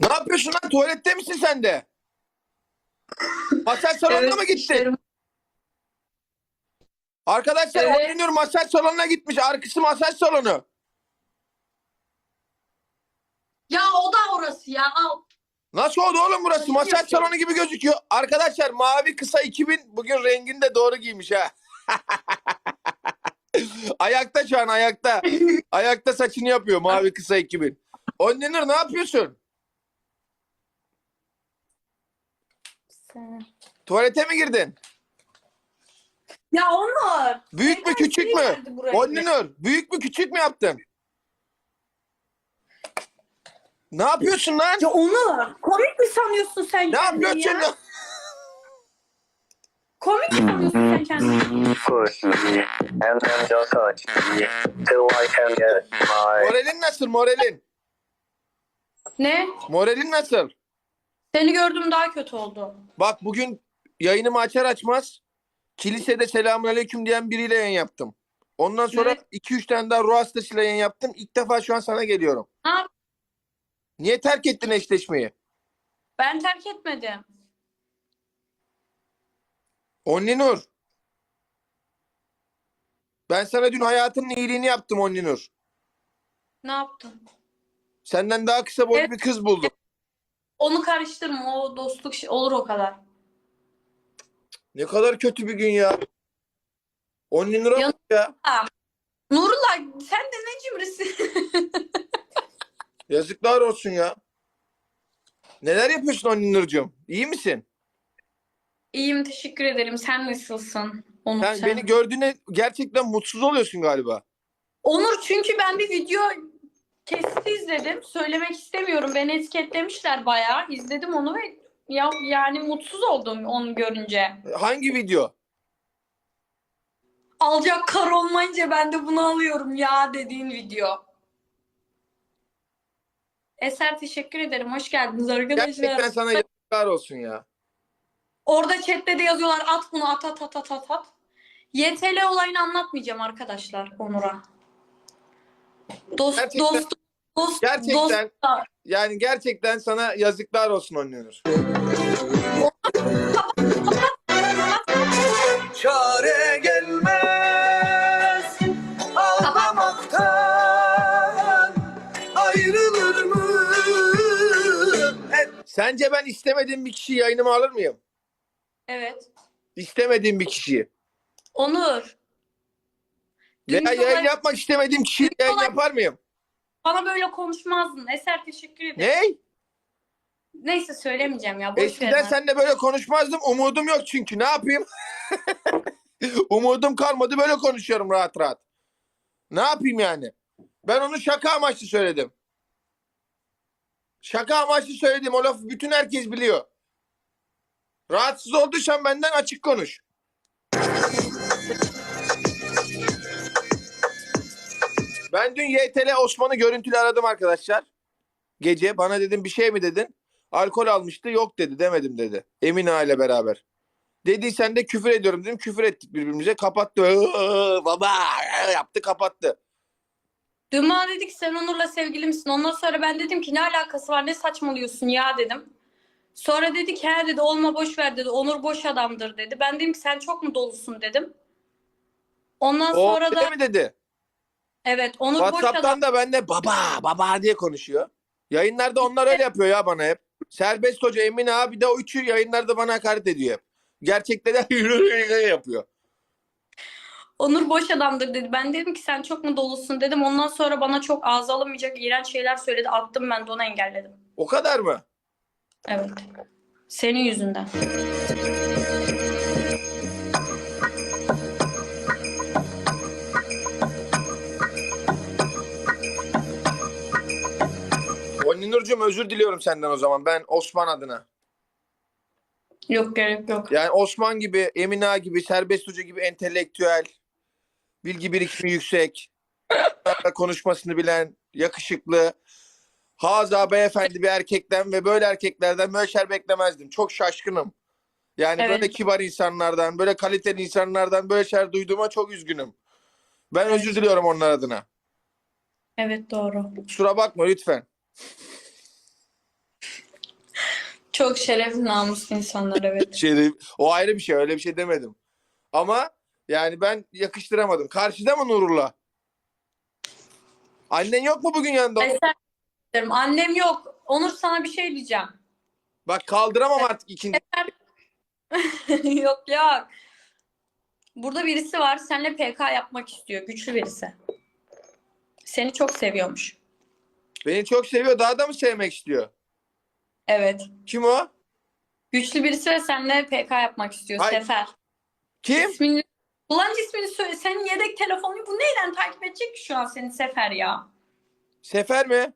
Ne yapıyorsun lan? Tuvalette misin sen de? Masaj salonuna mı gittin? işlerim- Arkadaşlar Evet. Onlinur masaj salonuna gitmiş. Arkası masaj salonu. Ya o da orası ya. Al. Nasıl oldu oğlum burası? Masaj salonu gibi gözüküyor. Arkadaşlar mavi kısa 2000 bugün rengini de doğru giymiş ha. ayakta şu an ayakta. ayakta saçını yapıyor mavi kısa 2000. Onlinur ne yapıyorsun? Tuvalete mi girdin? Ya Onur. Büyük mü küçük şey mü? Onlinur büyük mü küçük mü yaptın? Ne yapıyorsun lan? Ya Onur. Komik mi sanıyorsun sen Ne kendini yapıyorsun? ya? lan? Komik mi sanıyorsun sen kendini? push me and then just touch me till I can get my Moralin nasıl moralin? Ne? Moralin nasıl? Seni gördüm daha kötü oldu. Bak bugün yayınımı açar açmaz kilisede selamünaleyküm diyen biriyle yayın yaptım. Ondan sonra Evet. 2-3 tane daha ruh hastasıyla yayın yaptım. İlk defa şu an sana geliyorum. Ne yap- Niye terk ettin eşleşmeyi? Ben terk etmedim. Onlinur. Ben sana dün hayatının iyiliğini yaptım Onlinur. Ne yaptın? Senden daha kısa boylu Evet. bir kız buldum. Onu karıştırma. O dostluk şey- olur o kadar. Ne kadar kötü bir gün ya. Onlinur'a Ya- bak ya. Nurullah sen de ne cimrisin? Yazıklar olsun ya. Neler yapıyorsun Onlinur'cum? İyi misin? İyiyim teşekkür ederim. Sen nasılsın? Onur Sen sen. beni gördüğüne gerçekten mutsuz oluyorsun galiba. Onur çünkü ben bir video kesti izledim. Söylemek istemiyorum. Beni etiketlemişler bayağı. İzledim onu ve ya yani mutsuz oldum onu görünce. Hangi video? Alacak kar olmayınca ben de bunu alıyorum ya dediğin video. Eser teşekkür ederim. Hoş geldiniz arkadaşlar. Gerçekten sana yazıklar olsun ya. Orada chatte de yazıyorlar at bunu at at at at at at. YTL olayını anlatmayacağım arkadaşlar Onur'a. Dost Gerçekten- dost dost Gerçekten dost yani gerçekten sana yazıklar olsun Onlinur. Çare gelmez ağlamaktan ayrılır mı? Sence ben istemediğim bir kişiyi yayınıma alır mıyım? Evet. İstemediğim bir kişiyi. Onur. Veya Dünkü yayın yapmak istemediğim kişiyi yayın yapar mıyım? Bana böyle konuşmazdın. Eser teşekkür ederim. Ne? Neyse söylemeyeceğim ya. Boş Eskiden ver. seninle böyle konuşmazdım. Umudum yok çünkü. Ne yapayım? Umudum kalmadı. Böyle konuşuyorum rahat rahat. Ne yapayım yani? Ben onu şaka amaçlı söyledim. Şaka amaçlı söyledim. O lafı bütün herkes biliyor. Rahatsız olduysan benden açık konuş. Ben dün YTL Osman'ı görüntülü aradım arkadaşlar. Gece bana dedim bir şey mi dedin? Alkol almıştı yok dedi demedim dedi. Emine ile beraber. Dediysen de küfür ediyorum dedim. Küfür ettik birbirimize. Kapattı. Baba yaptı kapattı. Dün bana dedi ki sen Onur'la sevgili misin? Ondan sonra ben dedim ki ne alakası var ne saçmalıyorsun ya dedim. Sonra dedi ki he dedi olma boş ver dedi. Onur boş adamdır dedi. Ben dedim ki sen çok mu dolusun dedim. Ondan O sonra öyle da mi dedi? evet Onur boş adam. WhatsApp'tan da benimle baba baba diye konuşuyor. Yayınlarda onlar öyle yapıyor ya bana hep. Serbest Hoca Emine abi de o üçü yayınlarda bana hakaret ediyor hep. Gerçekte de yapıyor. Onur boş adamdır dedi. Ben dedim ki sen çok mu dolusun dedim. Ondan sonra bana çok ağza alınmayacak iğrenç şeyler söyledi. Attım ben de onu engelledim. O kadar mı? Evet. Senin yüzünden. Onlinur'cum özür diliyorum senden o zaman. Ben Osman adına. Yok gerek yok. Yani Osman gibi, Emine gibi, Serbest Hoca gibi entelektüel, bilgi birikimi yüksek, konuşmasını bilen, yakışıklı, haza beyefendi bir erkekten ve böyle erkeklerden möşer beklemezdim. Çok şaşkınım. Yani Evet. böyle kibar insanlardan, böyle kaliteli insanlardan böyle şeyler duyduğuma çok üzgünüm. Ben Evet. özür diliyorum onlar adına. Evet doğru. Kusura bakma lütfen. Çok şerefli namuslu insanlar evet. Şey, o ayrı bir şey. Öyle bir şey demedim. Ama yani ben yakıştıramadım. Karşıda mı Nurullah? Annen yok mu bugün yanında? Eser derim. Annem yok. Onur sana bir şey diyeceğim. Bak kaldıramam artık ikinci. yok yok. Burada birisi var. Seninle PK yapmak istiyor. Güçlü birisi. Seni çok seviyormuş. Beni çok seviyor. Daha da mı sevmek istiyor? Evet. Kim o? Güçlü birisi ve seninle PK yapmak istiyor. Ay- Sefer. Kim? İsmini, kullanıcı ismini söyle. Senin yedek telefonunu bu neyden takip edecek ki şu an seni Sefer ya? Sefer mi?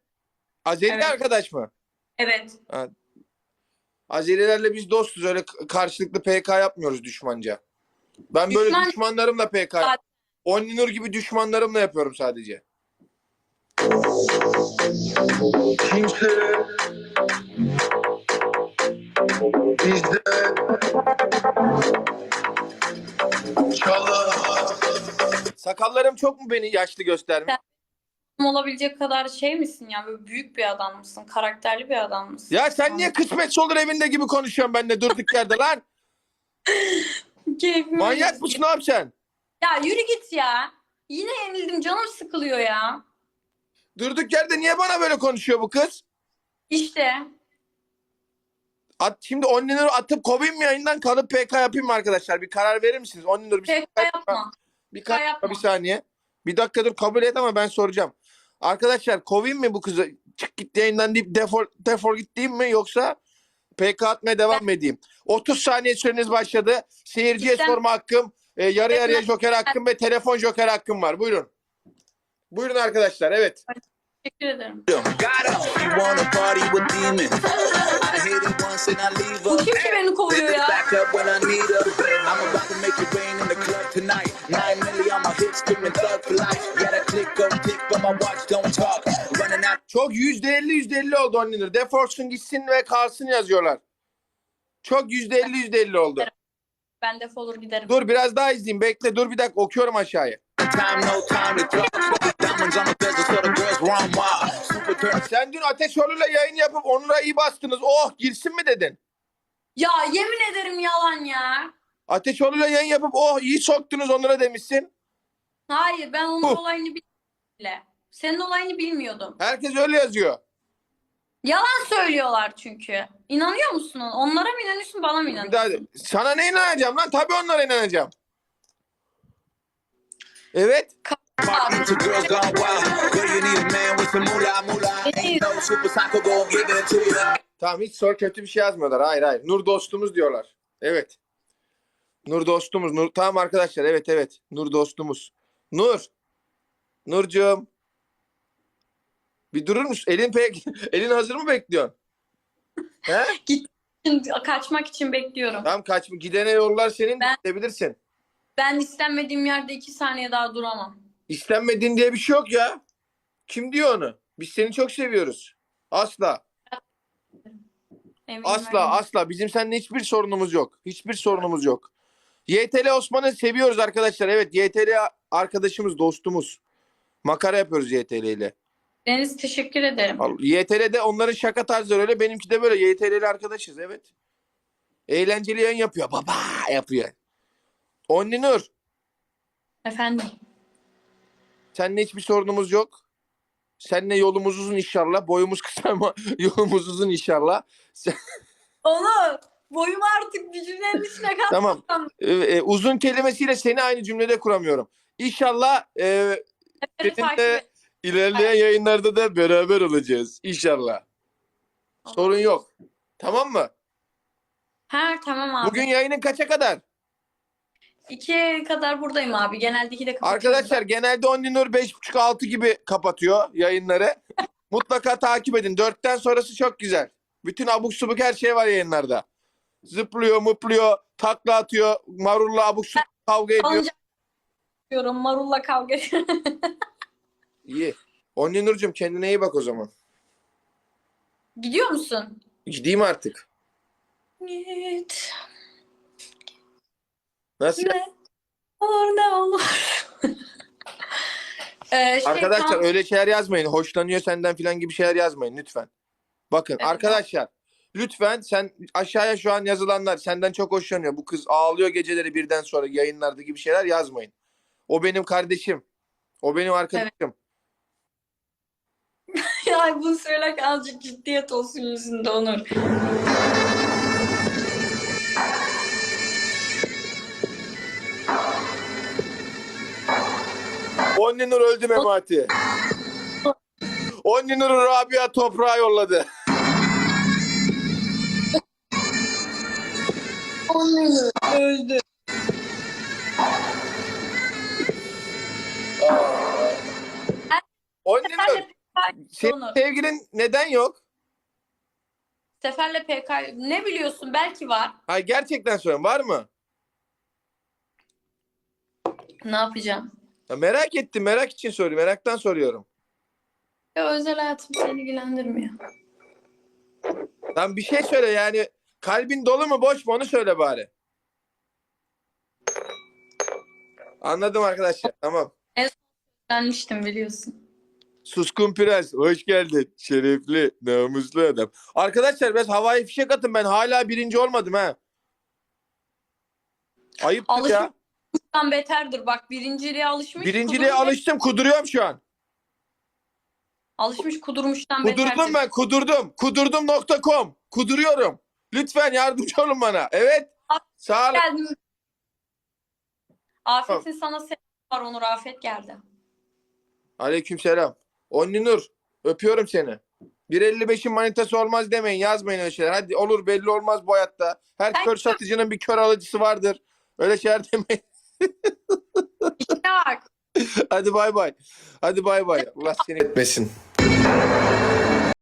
Azeri Evet. arkadaş mı? Evet. Azerilerle biz dostuz. Öyle k- karşılıklı PK yapmıyoruz düşmanca. Ben böyle Düşman- düşmanlarımla PK Only Nur gibi düşmanlarımla yapıyorum sadece. Kimse bizden çalamaz. Sakallarım çok mu beni yaşlı göstermiş? Olabilecek kadar şey misin ya? Böyle büyük bir adam mısın? Karakterli bir adam mısın? Ya sen niye kısmetse olur evinde gibi konuşuyorsun benimle durduk yerde lan? Keyfim Manyak mısın ne yapacaksın? Ya yürü git ya. Yine yenildim. Canım sıkılıyor ya. Durduk yerde niye bana böyle konuşuyor bu kız? İşte. At, şimdi Only Nur'u atıp kovayım mı yayından kalıp PK yapayım mı arkadaşlar? Bir karar verir misiniz? Only Nur bir, PK yapma. bir, PK yapma. bir saniye. Bir dakika dur kabul et ama ben soracağım. Arkadaşlar kovayım mı bu kızı? Çık git yayından deyip defol, defol git diyeyim mi yoksa PK atmaya devam mı edeyim? 30 saniye süreniz başladı. Seyirciye Cidden- sorma hakkım, e, yarı yarıya joker hakkım ve telefon joker hakkım var. Buyurun. Buyurun arkadaşlar evet. Teşekkür ederim. Bu kim ki beni kovuyor ya? Çok yüzde elli yüzde elli oldu Only Nur. Defolsun gitsin ve kalsın yazıyorlar. Çok yüzde elli yüzde elli oldu. Ben defolur giderim. Dur biraz daha izleyeyim. Bekle dur bir dakika okuyorum aşağıya. On. Sen dün Ateşoğlu'yla yayın yapıp Onur'a iyi bastınız. Oh girsin mi dedin? Ya yemin ederim yalan ya. Ateşoğlu'yla yayın yapıp oh iyi soktunuz Onur'a demişsin. Hayır ben onun Huh. olayını bilmiyordum bile. Senin olayını bilmiyordum. Herkes öyle yazıyor. Yalan söylüyorlar çünkü. İnanıyor musun? ona? Onlara mı inanıyorsun bana mı Bir daha, inanıyorsun? sana ne inanacağım lan? Tabii onlara inanacağım. Evet. Party to girls gone wild. Girl, you need a man with some moolah moolah. Ain't no super psycho go give it to you. Tamam hiç sor kötü bir şey yazmıyorlar. Hayır hayır. Nur dostumuz diyorlar. Evet. Nur dostumuz. Nur tamam arkadaşlar. Evet evet. Nur dostumuz. Nur. Nurcuğum. Bir durur musun? Elin pek elin hazır mı bekliyorsun? He? Şimdi kaçmak için bekliyorum. Tamam kaç gidene yollar senin Ben- gidebilirsin. Ben istenmediğim yerde iki saniye daha duramam. İstenmediğin diye bir şey yok ya. Kim diyor onu? Biz seni çok seviyoruz. Asla. Eminim Asla öyle. asla. Bizim seninle hiçbir sorunumuz yok. Hiçbir sorunumuz yok. YTL Osman'ı seviyoruz arkadaşlar. Evet YTL arkadaşımız, dostumuz. Makara yapıyoruz YTL ile. Deniz teşekkür ederim. Al- YTL'de onların şaka tarzları öyle. Benimki de böyle. YTL'li arkadaşız evet. Eğlenceli yayın yapıyor. Baba yapıyor. Only Nur. Efendim. Seninle hiçbir sorunumuz yok. Seninle yolumuz uzun inşallah. Boyumuz kısa ama yolumuz uzun inşallah. Onu boyum artık bir cümlenin içine kaldı. Tamam. Ee, e, uzun kelimesiyle seni aynı cümlede kuramıyorum. İnşallah e, takip seninle et. İlerleyen yayınlarda da beraber olacağız. İnşallah. Sorun yok. Tamam mı? Ha tamam abi. Bugün yayının kaça kadar? İkiye kadar buradayım abi. Genelde iki de kapatıyorum. Arkadaşlar genelde Only Nur 5.30-6 gibi kapatıyor yayınları. Mutlaka takip edin. 4'ten sonrası çok güzel. Bütün abuk subuk her şey var yayınlarda. Zıplıyor, mıplıyor, takla atıyor, marulla abuk subuk kavga ediyor. Diyorum Marulla kavga ediyorum. İyi. Only Nur'cum kendine iyi bak o zaman. Gidiyor musun? Gideyim artık. Git. Nasıl? Ne olur ne olur. Ee, şey, Arkadaşlar tam- öyle şeyler yazmayın. Hoşlanıyor senden filan gibi şeyler yazmayın lütfen. Bakın Evet. arkadaşlar lütfen sen aşağıya şu an yazılanlar senden çok hoşlanıyor. Bu kız ağlıyor geceleri birden sonra yayınlarda gibi şeyler yazmayın. O benim kardeşim. O benim arkadaşım. Ya bunu söylerken azıcık ciddiyet olsun yüzünde Onur. Onni Nur öldü Memati. Onni Nur'u Rabia toprağa yolladı. Öldü. Onni Nur Seferle PK senin sevgilin neden yok? Seferle PK ne biliyorsun belki var. Ha gerçekten söylüyorum var mı? Ne yapacağım? Ya merak ettim merak için soruyorum. Meraktan soruyorum. Ya özel hayatım seni ilgilendirmiyor. Lan bir şey söyle yani kalbin dolu mu boş mu onu söyle bari. Anladım arkadaşlar tamam. Öğrenmiştim biliyorsun. Suskun Prens hoş geldin. Şerefli namuslu adam. Arkadaşlar biraz havai fişek atın ben hala birinci olmadım ha. Alışmış ya. Bundan beterdir bak birinciliğe alışmış. Birinciliğe kudurmuş- alıştım kuduruyorum şu an. Alışmış kudurmuştan Kudurdum beterdir. ben kudurdum. Kudurdum.com. Kuduruyorum. Lütfen yardımcı olun bana. Evet. Sağ olun. Geldim. Afet'in sana selam var Onur Afet geldi. Aleykümselam. Onni Nur. Öpüyorum seni. 1.55'in manitası olmaz demeyin. Yazmayın öyle şeyler. Hadi olur belli olmaz bu hayatta. Her Ben- kör satıcının bir kör alıcısı vardır. Öyle şeyler demeyin. İşte bak. Hadi bay bay. Hadi bay bay. Allah seni etmesin.